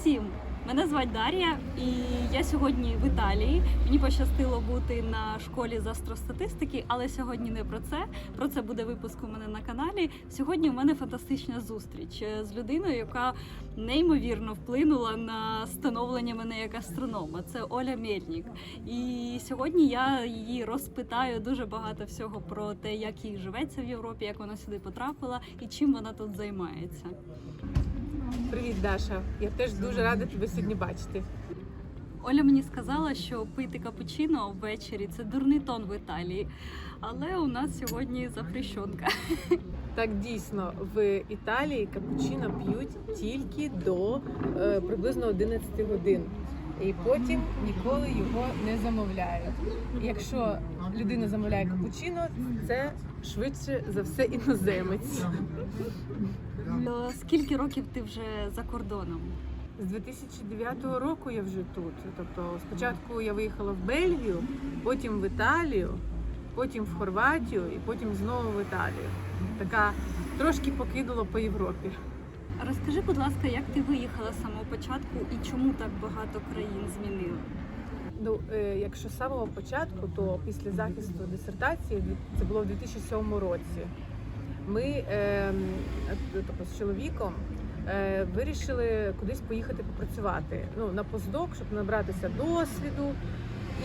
всім! Мене звати Дар'я, і я сьогодні в Італії. Мені пощастило бути на школі з астростатистики, але сьогодні не про це. Про це буде випуск у мене на каналі. Сьогодні у мене фантастична зустріч е, з людиною, яка неймовірно вплинула на становлення мене як астронома. Це Оля Мельник. І сьогодні я її розпитаю дуже багато всього про те, як їй живеться в Європі, як вона сюди потрапила і чим вона тут займається. Привіт, Даша. Я теж дуже рада тебе сьогодні бачити. Оля мені сказала, що пити капучино ввечері це дурний тон в Італії. Але у нас сьогодні запрещенка. Так дійсно, в Італії капучино п'ють тільки до е, приблизно 11 годин. І потім ніколи його не замовляють. Якщо людина замовляє капучино, це швидше за все іноземець. Е, Скільки років ти вже за кордоном? З 2009 року я вже тут. Тобто, спочатку я виїхала в Бельгію, потім в Італію, потім в Хорватію і потім знову в Італію. Така трошки покидала по Європі. Розкажи, будь ласка, як ти виїхала з самого початку і чому так багато країн змінила? Ну, е, якщо з самого початку, то після захисту дисертації, це було в 2007 році, ми е, тобто, з чоловіком вирішили кудись поїхати попрацювати ну, на постдок, щоб набратися досвіду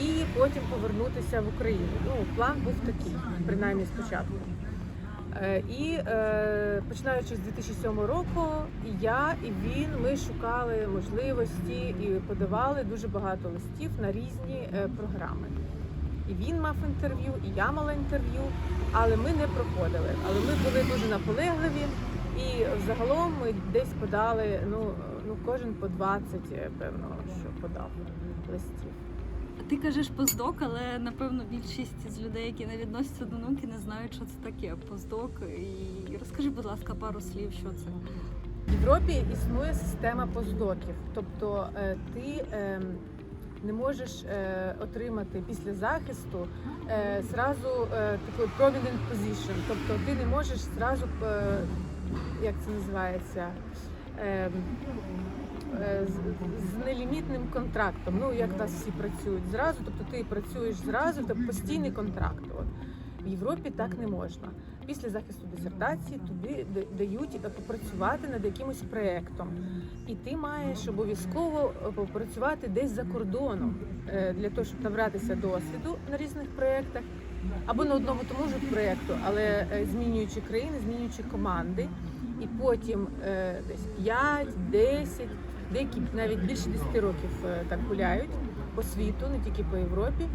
і потім повернутися в Україну. Ну, план був такий, принаймні спочатку. Е, І е, починаючи з 2007 року, і я і він ми шукали можливості і подавали дуже багато листів на різні е, програми. І він мав інтерв'ю, і я мала інтерв'ю, але ми не проходили. Але ми були дуже наполегливі, і загалом ми десь подали ну, ну кожен по 20, е, певно, що подав листів. Ти кажеш постдок, але напевно більшість з людей, які не відносяться до науки, не знають, що це таке постдок. І розкажи, будь ласка, пару слів, що це. В Європі існує система постдоків, тобто е, ти е, не можеш е, отримати після захисту зразу таку prominent position, тобто ти не можеш зразу, як це називається, е, е, з, з нелімітним контрактом. Ну як нас всі працюють зразу, тобто ти працюєш зразу, тобто постійний контракт. От. В Європі так не можна. Після захисту дисертації тобі дають е, попрацювати над якимось проєктом. І ти маєш обов'язково е, попрацювати десь за кордоном е, для того, щоб набратися досвіду на різних проєктах або на одному тому ж проєкту, але е, змінюючи країни, змінюючи команди. І потім е, десь 5, 10, деякі навіть більше 10 років е, так гуляють по світу, не тільки по Європі.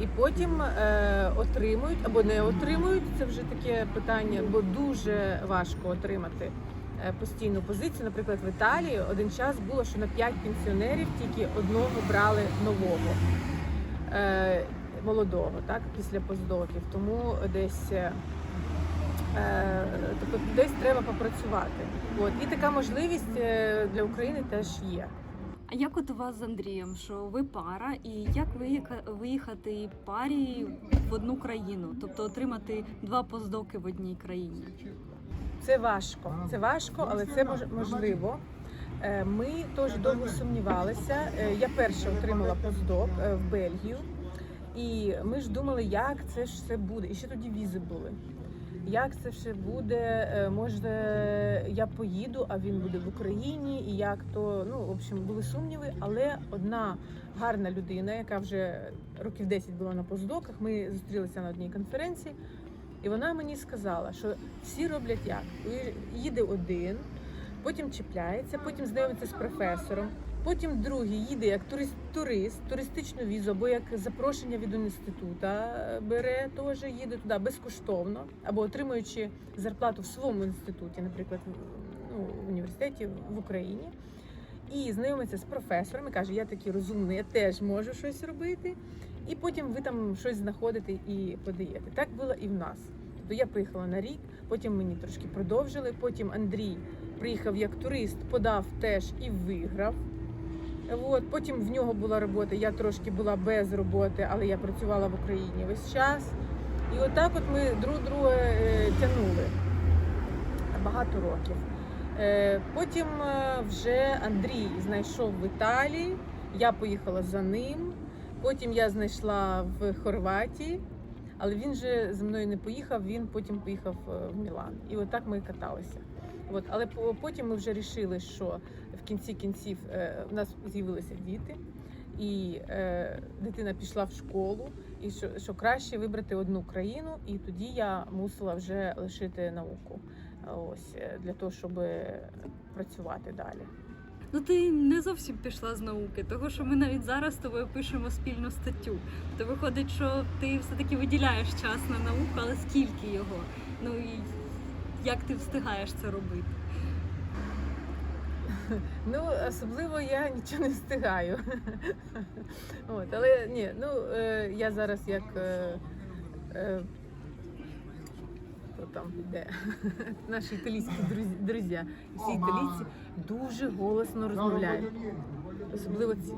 І потім е, отримують або не отримують. Це вже таке питання, бо дуже важко отримати постійну позицію. Наприклад, в Італії один час було, що на 5 пенсіонерів тільки одного брали нового е, молодого, так після поздоків. Тому десь. е, Е, тобто десь треба попрацювати. От і така можливість е, для України теж є. А як от у вас з Андрієм, що ви пара, і як виїхати парі в одну країну, тобто отримати два постдоки в одній країні? Це важко. Це важко, але це мож- можливо. Ми теж довго сумнівалися. Я перша отримала постдок е, в Бельгію, і ми ж думали, як це ж все буде. І ще тоді візи були. Як це все буде? Е, Може, я поїду, а він буде в Україні, і як то ну в общем були сумніви. Але одна гарна людина, яка вже років 10 була на постдоках, ми зустрілися на одній конференції. І вона мені сказала, що всі роблять як? Їде один, потім чіпляється, потім знайомиться з професором, потім другий їде як турист, турист, туристичну візу, або як запрошення від інституту бере, теж їде туди безкоштовно, або отримуючи зарплату в своєму інституті, наприклад, ну, в університеті в Україні. І знайомиться з професором і каже, я такий розумний, я теж можу щось робити. І потім ви там щось знаходите і подаєте. Так було і в нас. Тобто я приїхала на рік, потім мені трошки продовжили. Потім Андрій приїхав як турист, подав теж і виграв. От, потім в нього була робота. Я трошки була без роботи, але я працювала в Україні весь час. І отак от ми друг друга е, тягнули багато років. Е, Потім е, вже Андрій знайшов в Італії, я поїхала за ним. Потім я знайшла в Хорватії, але він же зі мною не поїхав, він потім поїхав в Мілан. І отак ми каталися. От. Але потім ми вже вирішили, що в кінці кінців е, в нас з'явилися діти, і е, дитина пішла в школу, і що, що краще вибрати одну країну, і тоді я мусила вже лишити науку. Ось е, для того, щоб працювати далі. Ну ти не зовсім пішла з науки, того що ми навіть зараз з тобою пишемо спільну статтю. То виходить, що ти все-таки виділяєш час на науку, але скільки його? Ну і як ти встигаєш це робити? Ну, особливо я нічого не встигаю. От, але ні, ну е, я зараз як. Е, е, хто там де? Наші італійські друзі, друзі. Всі італійці дуже голосно розмовляють. Особливо ці.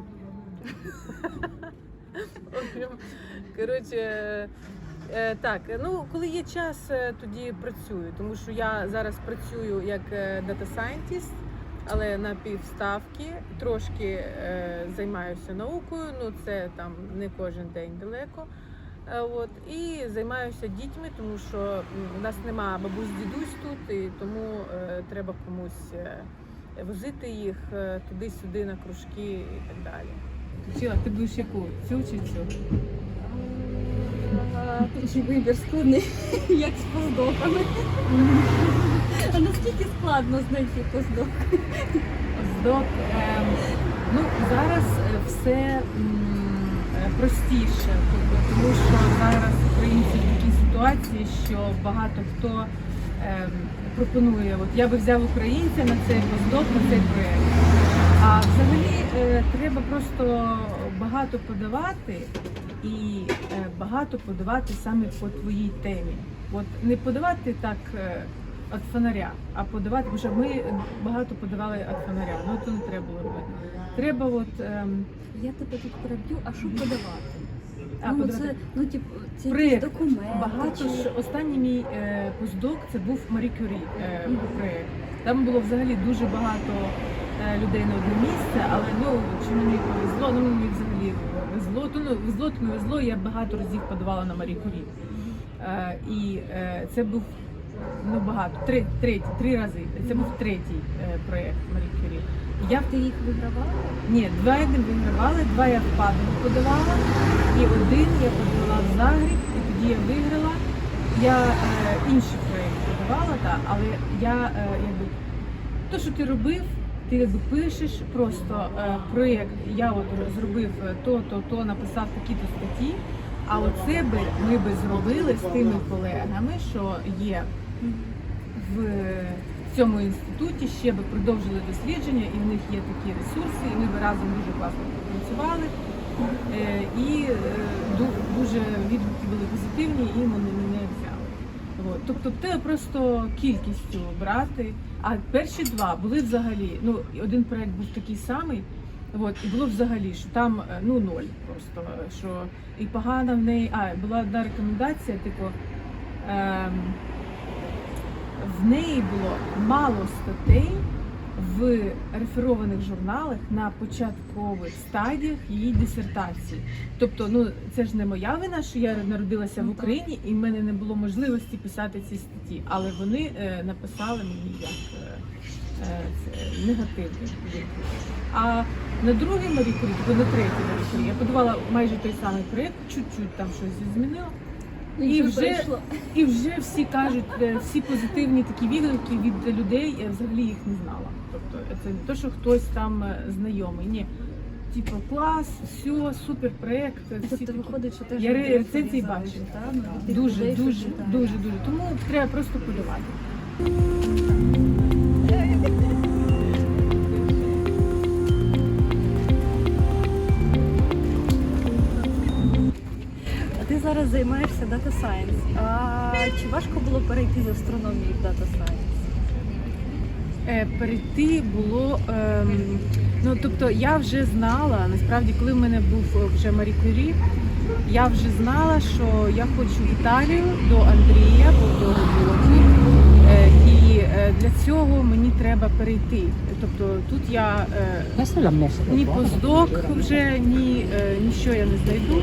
Коротше, так, ну коли є час, тоді працюю, тому що я зараз працюю як scientist, але на півставки трошки е, займаюся наукою. Ну це там не кожен день далеко. Е, От і займаюся дітьми, тому що у нас нема бабусь дідусь тут, і тому е, треба комусь е, возити їх е, туди-сюди на кружки і так далі. Вчила, ти будеш яку? Цю чи цю? Такий вибір складний, як з поздоками. А наскільки складно знайти поздок? Здок. ем, ну зараз е, все простіше, тобто, тому що зараз українці в такій ситуації, що багато хто ем, пропонує. От я би взяв українця на цей поздок, на цей проєкт. А взагалі е, треба просто багато подавати і е, багато подавати саме по твоїй темі. От не подавати так від фонаря, а подавати, тому що ми багато подавали від фонаря. Ну то не треба було робити. Треба от ем, Я тебе тут переб'ю, а що подавати? а, ну, подавати. це, ну, типу, це Проєкт. документи. Багато чи- ж останній мій е, постдок це був Марі Кюрі е, Мгм. проєкт. Там було взагалі дуже багато е, людей на одне місце, але ну чи мені повезло, ну мені взагалі везло. То ну везло, то не везло. Я багато разів подавала на Марі Кюрі. Е, і е, це був ну багато, три, третій, три рази. Це був третій е, проєкт Марі Кюрі. Я Ти їх вигравала? ні, два я не вигравала, два я в Падову подавала, і один я подавала в Загріб, і тоді я виграла. Я е, інші проєкти подавала, та, але я е, якби то, що ти робив, ти якби пишеш просто е, проєкт. Я от зробив е, то, то, то, написав такі-то статті. А оце би ми би зробили з тими колегами, що є в цьому інституті ще би продовжили дослідження, і в них є такі ресурси, і ми би разом дуже класно працювали. Е, І е, дуже відгуки були позитивні, і вони мене взяли. От. Тобто треба просто кількістю брати. А перші два були взагалі. Ну, один проект був такий самий. От, і було взагалі, що там е, ну ноль просто. Що і погана в неї. А, була одна рекомендація, типу. Ем, в неї було мало статей в реферованих журналах на початкових стадіях її дисертації. Тобто, ну це ж не моя вина, що я народилася в Ну. Україні і в мене не було можливості писати ці статті, але вони е, написали мені як е, е, це, негативний. А на другий Марі Курі, на третій Марі Курі, я подавала майже той самий проєкт, чуть-чуть там щось змінила. І вже-. І вже всі кажуть, е, всі позитивні такі відгуки від людей, я взагалі їх не знала. Тобто це не те, що хтось там е, знайомий. Ні. Типу, клас, все, супер проєкт. Тобто такі. виходить, що теж Я залежать, бачу. Ну, Дуже, дуже, дуже, дуже. Тому треба просто подавати. Ти займаєшся Data Science. А чи важко було перейти з астрономії в Data Science? Е, перейти було. ем, ну тобто я вже знала, насправді, коли в мене був е, вже Марі Кюрі, я вже знала, що я хочу в Італію до Андрія, бо було тут. Е, і для цього мені треба перейти. Тобто тут я ні постдок вже, ні ніщо я не знайду.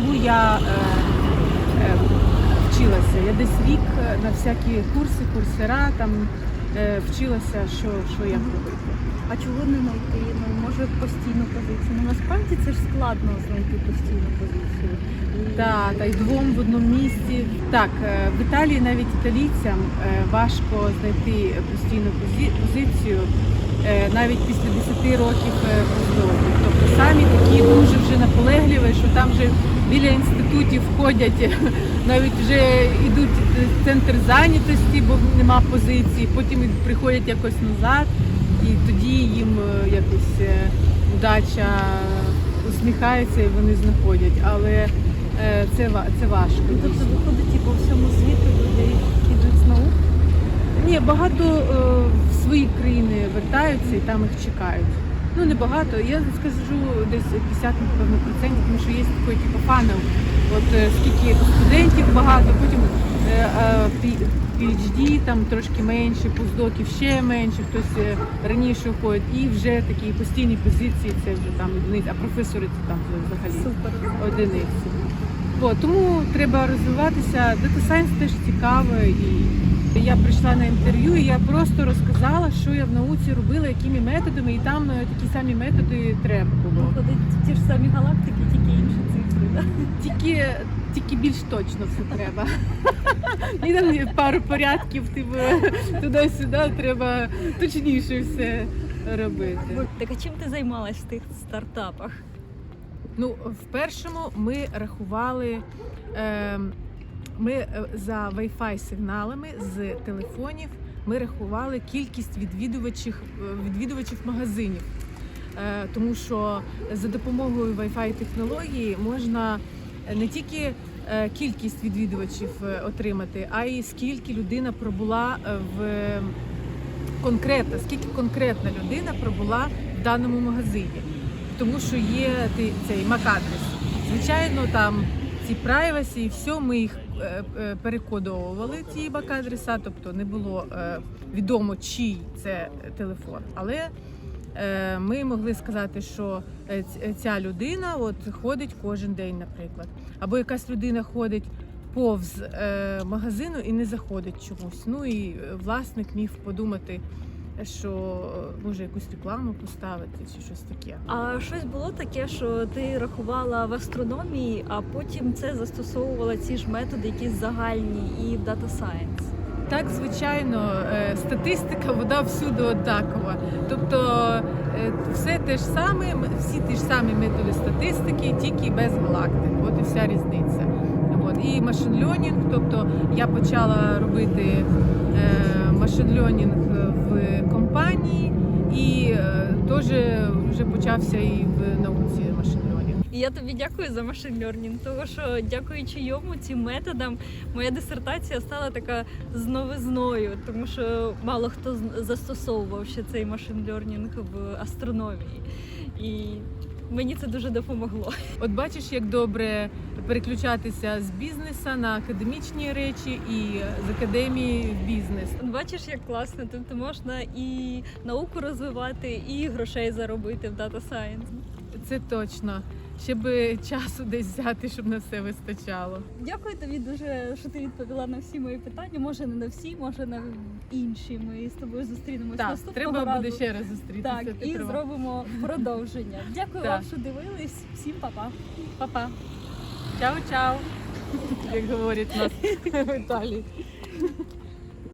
Тому я е, е, вчилася. Я десь рік е, на всякі курси, курсера там е, вчилася, що, що як робити. А чого не знайти? Ну може постійну позицію. Ну насправді це ж складно знайти постійну позицію. І- Так, та й двом в одному місці. Так, е, в Італії навіть італійцям е, важко знайти постійну позицію е, навіть після 10 років е. Тобто самі такі дуже вже наполегливі, що там вже біля інститутів ходять, навіть вже йдуть в центр зайнятості, бо нема позиції, потім приходять якось назад, і тоді їм е, якось е, удача усміхається і вони знаходять. Але е, це, це важко. Ну, Тобто виходить, по всьому світу люди йдуть з наук. Ні, багато в свої країни вертаються і там їх чекають. Ну не багато. Я скажу десь 50 напевно процентів, тому що є такий типу фанел. От е, скільки студентів багато, потім е, е, PhD там трошки менше, постдоків ще менше, хтось е, раніше входить, і вже такі постійні позиції, це вже там одиниці, а професори це там взагалі Супер. одиниці. От, тому треба розвиватися. Data Science теж цікаво. І я прийшла на інтерв'ю, і я просто розказала, що я в науці робила, якими методами, і там е, такі самі методи треба було. Виходить ті ж самі галактики, тільки інші цифри. Да? Тільки, тільки більш точно все треба. І там пару порядків, типу, туди-сюди треба точніше все робити. Так а чим ти займалась в тих стартапах? Ну, в першому ми рахували. Е, ми е, за Wi-Fi сигналами з телефонів ми рахували кількість відвідувачів, е, відвідувачів магазинів. Е, тому що за допомогою Wi-Fi технології можна не тільки кількість відвідувачів отримати, а й скільки людина пробула в конкретно, скільки конкретна людина пробула в даному магазині. Тому що є цей MAC-адрес. Звичайно, там ці privacy і все, ми їх е, е, перекодовували, ці MAC-адреса, тобто не було е, відомо, чий це телефон. Але ми могли сказати, що ця людина от ходить кожен день, наприклад. Або якась людина ходить повз магазину і не заходить чомусь. Ну і власник міг подумати, що е, може якусь рекламу поставити чи щось таке. А щось було таке, що ти рахувала в астрономії, а потім це застосовувала ці ж методи, якісь загальні і в Data Science. Так, звичайно, е, статистика вода всюди однакова. Тобто е, все те ж саме, всі ті ж самі методи статистики, тільки без галактик. От і вся різниця. От. І машин льонінг, тобто я почала робити машин льонінг в компанії, і е, теж вже почався і в науці машин. І я тобі дякую за машин learning, тому що дякуючи йому, цим методам, моя дисертація стала така з новизною, тому що мало хто застосовував ще цей машин learning в астрономії. І мені це дуже допомогло. От бачиш, як добре переключатися з бізнесу на академічні речі і з академії в бізнес. Бачиш, як класно, тобто можна і науку розвивати, і грошей заробити в Data Science. Це точно. Ще би часу десь взяти, щоб на все вистачало. Дякую тобі дуже, що ти відповіла на всі мої питання. Може не на всі, може на інші. Ми з тобою зустрінемось Так, наступного треба разу. буде ще раз зустрітися. Так, і права. зробимо продовження. Дякую Так. вам, що дивились. Всім па-па. Па-па. Чао-чао, як говорять нас в Італії.